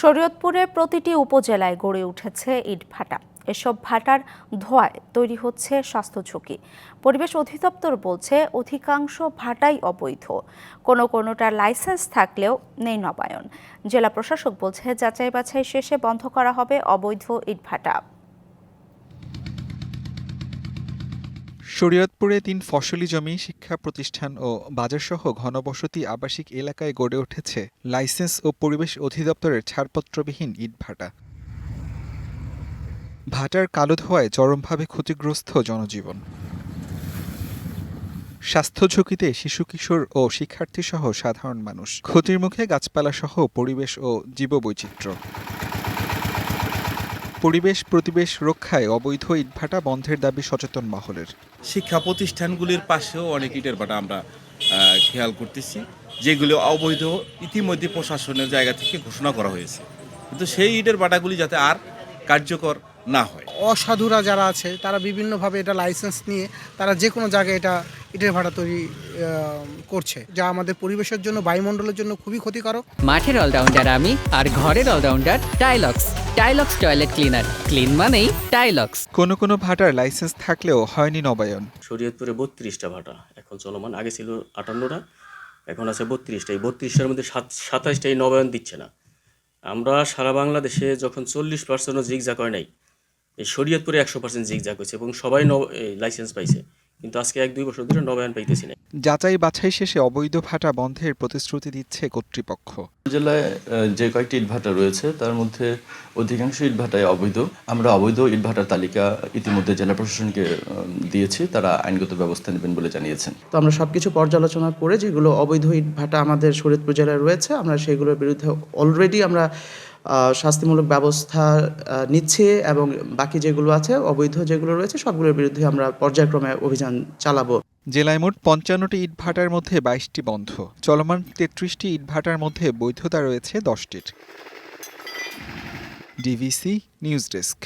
শরীয়তপুরে প্রতিটি উপজেলায় গড়ে উঠেছে ইট ভাটা। এসব ভাটার ধোঁয়ায় তৈরি হচ্ছে স্বাস্থ্য ঝুঁকি। পরিবেশ অধিদপ্তর বলছে, অধিকাংশ ভাটাই অবৈধ। কোনো কোনোটার লাইসেন্স থাকলেও নেই নবায়ন। জেলা প্রশাসক বলছে যাচাই বাছাই শেষে বন্ধ করা হবে অবৈধ ইট শরীয়তপুরে তিন ফসলি জমি, শিক্ষা প্রতিষ্ঠান ও বাজারসহ ঘনবসতি আবাসিক এলাকায় গড়ে উঠেছে লাইসেন্স ও পরিবেশ অধিদপ্তরের ছাড়পত্রবিহীন ইটভাটা ভাটার কালো ধোঁয়ায় চরমভাবে ক্ষতিগ্রস্ত জনজীবন। স্বাস্থ্য ঝুঁকিতে শিশু, কিশোর ও শিক্ষার্থীসহ সাধারণ মানুষ। ক্ষতির মুখে গাছপালাসহ পরিবেশ ও জীববৈচিত্র্য। পরিবেশ প্রতিবেশ রক্ষায় অবৈধ ইটভাটা বন্ধের দাবি সচেতন মহলের। শিক্ষা প্রতিষ্ঠানগুলির পাশেও অনেক ইটের ভাটা আমরা খেয়াল করতেছি, যেগুলো অবৈধ ইতিমধ্যে প্রশাসনের জায়গা থেকে ঘোষণা করা হয়েছে। কিন্তু সেই ইটের ভাটাগুলি যাতে আর কার্যকর না হয়। অসাধুরা যারা আছে তারা বিভিন্নভাবে এটা লাইসেন্স নিয়ে তারা যে কোনো জায়গায় এটা ইটের ভাড়া তৈরি করছে যা আমাদের পরিবেশের জন্য বায়ুমণ্ডলের জন্য খুবই ক্ষতিকারক। মাঠের অলরাউন্ডার আমি আর ঘরের allrounder Tylox Tylox toilet cleaner clean মানেই টাইলক্স কোনো কোনো ভাটার লাইসেন্স থাকলেও হয়নি নবায়ন। শরীয়তপুরে বত্রিশটা ভাটা এখন চলমান। আগে ছিল আটান্নটা এখন আছে বত্রিশটা। এই বত্রিশটার মধ্যে সাত সাতাশটাই নবায়ন দিচ্ছে না। আমরা সারা বাংলাদেশে যখন চল্লিশ পার্সেন্টও জিগজা করে নাই শরীয়তপুরে একশো পার্সেন্ট জিগজা হয়েছে এবং সবাই লাইসেন্স পাইছে। কিন্তু আজকে এক দুই বছর ধরে নবায়ন পাইতেছি না। যাচাই বাছাই শেষে অবৈধ ভাটা বন্ধের প্রতিশ্রুতি দিচ্ছে কর্তৃপক্ষ। জেলায় যে কয়েকটি ইটভাটা রয়েছে তার মধ্যে অধিকাংশ ইটভাটাই অবৈধ। আমরা অবৈধ ইটভাটার তালিকা ইতিমধ্যে জেলা প্রশাসনকে দিয়েছি তারা আইনগত ব্যবস্থা নেবেন বলে জানিয়েছেন। তো আমরা সব কিছু পর্যালোচনা করে যেগুলো অবৈধ ইট ভাটা আমাদের শরীয়তপুর জেলায় রয়েছে আমরা সেগুলোর বিরুদ্ধে অলরেডি আমরা শাস্তিমূলক ব্যবস্থা নিচ্ছে এবং বাকি যেগুলো আছে, অবৈধ যেগুলো রয়েছে, সবগুলোর বিরুদ্ধে আমরা পর্যায়ক্রমে অভিযান চালাবো। জেলায় মোট পঞ্চান্নটি ইটভাটার মধ্যে বাইশটি বন্ধ। চলমান তেত্রিশটি ইটভাটার মধ্যে বৈধতা রয়েছে দশটির। DVC news desk.